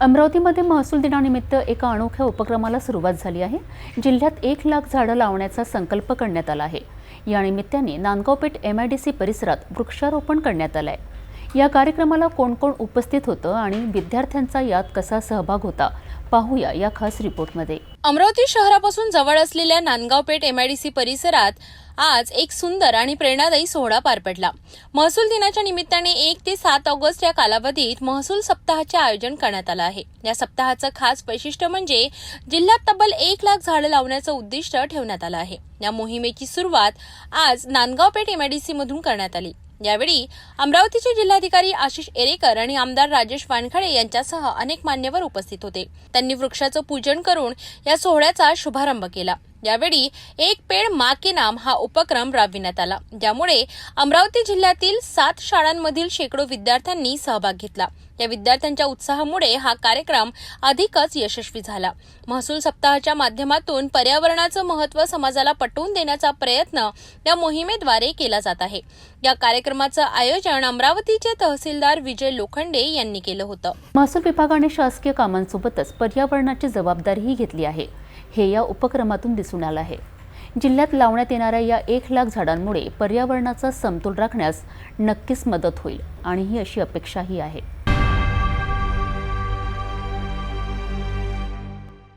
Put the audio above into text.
अमरावतीमध्ये महसूल दिनानिमित्त एका अनोख्या उपक्रमाला सुरुवात झाली आहे. जिल्ह्यात एक लाख झाडं लावण्याचा संकल्प करण्यात आला आहे. या निमित्ताने Nandgaonpeth M I D C परिसरात वृक्षारोपण करण्यात आलं आहे या कार्यक्रमाला कोण कोण उपस्थित होतं आणि विद्यार्थ्यांचा यात कसा सहभाग होता पाहूया या खास रिपोर्टमध्ये. अमरावती शहरापासून जवळ असलेल्या नांदगावपेठ एमआयडीसी परिसरात आज एक सुंदर आणि प्रेरणादायी सोहळा पार पडला. महसूल दिनाच्या निमित्ताने एक ते सात ऑगस्ट या कालावधीत महसूल सप्ताहाचे आयोजन करण्यात आलं आहे. या सप्ताहाचं खास वैशिष्ट्य म्हणजे जिल्ह्यात तब्बल एक लाख झाडं लावण्याचं उद्दिष्ट ठेवण्यात आलं आहे. या मोहिमेची सुरुवात आज नांदगावपेठ एमआयडीसी मधून करण्यात आली. यावेळी अमरावतीचे जिल्हाधिकारी आशिष एरेकर आणि आमदार राजेश वानखडे यांच्यासह अनेक मान्यवर उपस्थित होते. त्यांनी वृक्षाचं पूजन करून या सोहळ्याचा शुभारंभ केला. यावेळी एक पेड मा के नाम हा उपक्रम राबविण्यात आला. ज्यामुळे अमरावती जिल्ह्यातील सात शाळांमधील शेकडो विद्यार्थ्यांनी सहभाग घेतला. या विद्यार्थ्यांच्या उत्साहामुळे हा कार्यक्रम अधिकच यशस्वी झाला. महसूल सप्ताहाच्या माध्यमातून पर्यावरणाचं महत्त्व समाजाला पटवून देण्याचा प्रयत्न या मोहिमेद्वारे केला जात आहे. या कार्यक्रमाचं आयोजन अमरावतीचे तहसीलदार विजय लोखंडे यांनी केलं होतं. महसूल विभागाने शासकीय कामांसोबतच पर्यावरणाची जबाबदारीही घेतली आहे. हे या उपक्रमातून दिसून आलं आहे. जिल्ह्यात लावण्यात येणाऱ्या या एक लाख झाडांमुळे पर्यावरणाचा समतोल राखण्यास नक्कीच मदत होईल आणि ही अशी अपेक्षाही आहे.